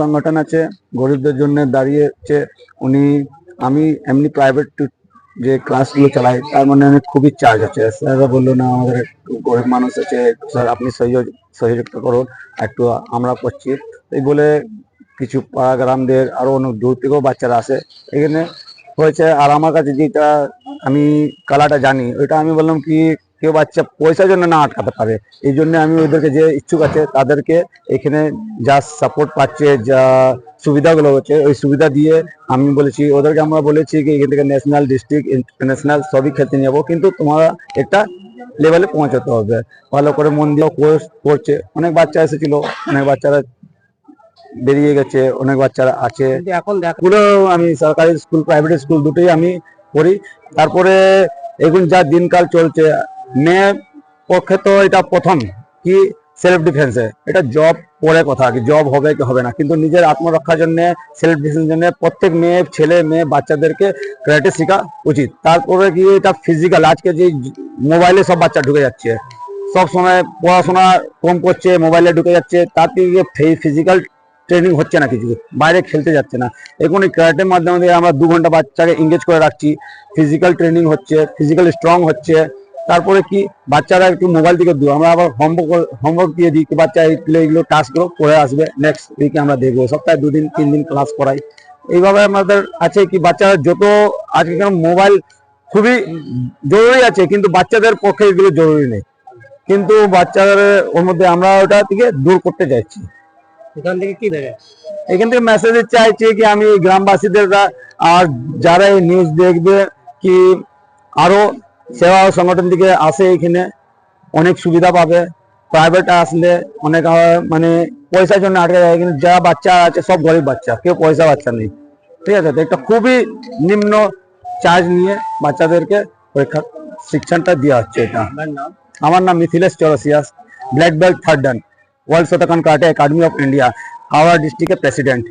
সংগঠন আছে, গরিবদের জন্য দাঁড়িয়েছে। উনি, আমি এমনি প্রাইভেট যে ক্লাসগুলো চালাই, তার মানে অনেক খুবই চার্জ আছে। স্যাররা বলল, না, আমাদের একটু গরিব মানুষ আছে স্যার আপনি সহযোগ সহযোগিতা করুন, একটু আমরা করছি। এই বলে কিছু পাড়া গ্রামদের আরও অনেক দূর থেকেও বাচ্চারা আসে। এখানে হয়েছে, আর আমার কাছে যেটা আমি কালাটা জানি, ওইটা আমি বললাম কি কেউ বাচ্চা পয়সার জন্য না আটকাতে পারে। এই জন্য আমি ওদেরকে যে ইচ্ছুক আছে তাদেরকে এখানে যা সাপোর্ট পাচ্ছে যা সুবিধাগুলো হচ্ছে ওই সুবিধা দিয়ে আমি বলেছি ওদেরকে আমরা বলেছি কি এখান থেকে ন্যাশনাল ডিস্ট্রিক্ট ইন্টারন্যাশনাল সবই খেলতে নিয়ে যাব। কিন্তু তোমরা একটা লেভেলে পৌঁছাতে হবে। ভালো করে মন দিয়ে কোর্স করছে। অনেক বাচ্চা এসেছিল অনেক বাচ্চারা বেরিয়ে গেছে অনেক বাচ্চারা আছে। এখন দেখ আমি সরকারি স্কুল প্রাইভেট স্কুল দুটোই আমি পড়ি তারপরে এখন যা দিনকাল চলছে মেয়ে পক্ষে তো এটা প্রথম কি সেলফ ডিফেন্সে এটা জব পরে কথা, কি জব হবে কি হবে না। কিন্তু নিজের আত্মরক্ষার জন্য সেলফ ডিফেন্সের জন্য প্রত্যেক মেয়ে, ছেলে মেয়ে, বাচ্চাদেরকে ক্যারাটে শেখা উচিত। তারপরে কি এটা ফিজিক্যাল আজকে যে মোবাইলে সব বাচ্চা ঢুকে যাচ্ছে। সব সময় পড়াশোনা কম করছে মোবাইলে ঢুকে যাচ্ছে তার থেকে ফিজিক্যাল ট্রেনিং হচ্ছে না কিছু। বাইরে খেলতে যাচ্ছে না। এখন এই ক্যারাটের মাধ্যমে আমরা দু ঘণ্টা বাচ্চাকে এঙ্গেজ করে রাখছি। ফিজিক্যাল ট্রেনিং হচ্ছে ফিজিক্যাল স্ট্রং হচ্ছে। তারপরে কি বাচ্চারা একটু মোবাইল থেকে দূর। আমরা আবার হোমওয়ার্ক হোমওয়ার্ক দিয়ে দিই বাচ্চা এইগুলো এগুলো টাস্কগুলো করে আসবে। নেক্সট উইকে আমরা দেখব। সপ্তাহে দুদিন তিন দিন ক্লাস করাই। এইভাবে আমাদের আছে কি বাচ্চারা যত আজকে কেন মোবাইল খুবই জরুরি আছে কিন্তু বাচ্চাদের পক্ষে এগুলো জরুরি নেই। কিন্তু বাচ্চাদের ওর মধ্যে আমরা ওটা থেকে দূর করতে চাইছি। এখান থেকে কি দেবে? এখান থেকে মেসেজ চাইছি কি আমি গ্রামবাসীদের আর যারা এই নিউজ দেখবে কি আরও সেবা সংগঠন থেকে আসে এখানে অনেক সুবিধা পাবে। প্রাইভেট আসলে অনেক আহ, মানে পয়সার জন্য আটকে যায় কিন্তু যা বাচ্চা আছে সব গরিব বাচ্চা কেউ পয়সা বাচ্চা নেই। ঠিক আছে? তো একটা খুবই নিম্ন চার্জ নিয়ে বাচ্চাদেরকে পরীক্ষা শিক্ষণটা দেওয়া হচ্ছে এটা। আপনার নাম? আমার নাম Mithilesh Chaurasia black belt third dan world Shotokan karate academy of India Howrah ডিস্ট্রিক্টের প্রেসিডেন্ট